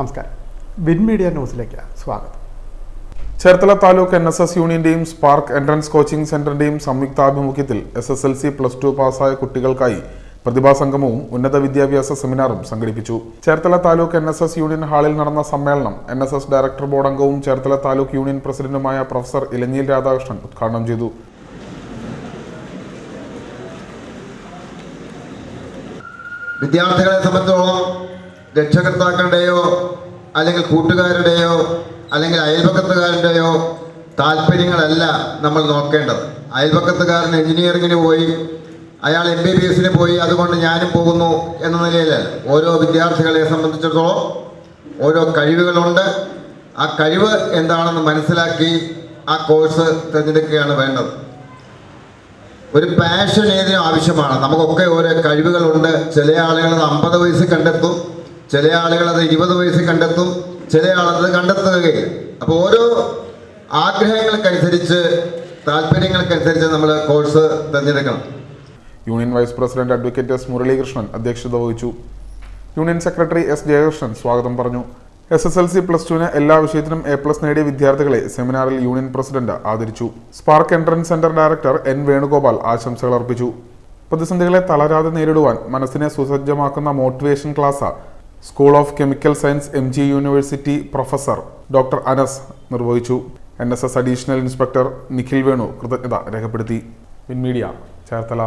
നമസ്കാരം. Win media ന്യൂസിലേക്ക് സ്വാഗതം. Cherthala taluk N S S യൂണിയന്റെയും spark entrance coaching സെന്ററിന്റെയും സംയുക്താഭിമുഖ്യത്തിൽ S S L C plus two പാസ്സായ കുട്ടികൾക്കായി പ്രതിഭാ സംഗമവും ഉന്നത വിദ്യാഭ്യാസ സെമിനാറും സംഘടിപ്പിച്ചു. Cherthala taluk N S S union ഹാളിൽ നടന്ന സമ്മേളനം N S S director board അംഗവും ചേർത്തല താലൂക്ക് യൂണിയൻ പ്രസിഡന്റുമായ പ്രൊഫസർ ഇലഞ്ഞിൽ രാധാകൃഷ്ണൻ ഉദ്ഘാടനം ചെയ്തു. വിദ്യാർത്ഥികളെ സംബന്ധിച്ചോളം രക്ഷകർത്താക്കളുടെയോ അല്ലെങ്കിൽ കൂട്ടുകാരുടെയോ അല്ലെങ്കിൽ അയൽപക്കത്തുകാരുടെയോ താല്പര്യങ്ങളല്ല നമ്മൾ നോക്കേണ്ടത്. അയൽപക്കത്തുകാരൻ എഞ്ചിനീയറിങ്ങിന് പോയി അയാൾ എം ബി ബി എസിന് പോയി അതുകൊണ്ട് ഞാനും പോകുന്നു എന്ന നിലയിലല്ല. ഓരോ വിദ്യാർത്ഥികളെ സംബന്ധിച്ചിടത്തോളം ഓരോ കഴിവുകളുണ്ട്. ആ കഴിവ് എന്താണെന്ന് മനസ്സിലാക്കി ആ കോഴ്സ് തിരഞ്ഞെടുക്കുകയാണ് വേണ്ടത്. ഒരു പാഷൻ ഏതിനും ആവശ്യമാണ്. നമുക്കൊക്കെ ഓരോ കഴിവുകളുണ്ട്. ചില ആളുകൾ അമ്പത് വയസ്സ് കണ്ടെത്തും. ചില ആളുകൾ അത് ഇരുപത് വയസ്സ് കണ്ടെത്തും ചില ആളത് കണ്ടെത്തുകയില്ല. അപ്പോൾ ഓരോ ആഗ്രഹങ്ങൾക്കനുസരിച്ച് താല്പര്യങ്ങൾക്കനുസരിച്ച് നമ്മൾ കോഴ്സ് തിരഞ്ഞെടുക്കണം. Union vice president advocate S Muralikrishnan അധ്യക്ഷത വഹിച്ചു. യൂണിയൻ സെക്രട്ടറി എസ് ജയകൃഷ്ണൻ സ്വാഗതം പറഞ്ഞു. S S L C plus ടുവിന് എല്ലാ വിഷയത്തിനും എ പ്ലസ് നേടിയ വിദ്യാർത്ഥികളെ സെമിനാറിൽ യൂണിയൻ പ്രസിഡന്റ് ആദരിച്ചു. Spark entrance centre director N Venugopal ആശംസകൾ അർപ്പിച്ചു. പ്രതിസന്ധികളെ തളരാതെ നേരിടുവാൻ മനസ്സിനെ സുസജ്ജമാക്കുന്ന motivation class school of chemical science M G university professor doctor Anas നിർവഹിച്ചു. N S S additional inspector Nikhil Venu കൃതജ്ഞത രേഖപ്പെടുത്തി. മീഡിയ ചേർത്തല.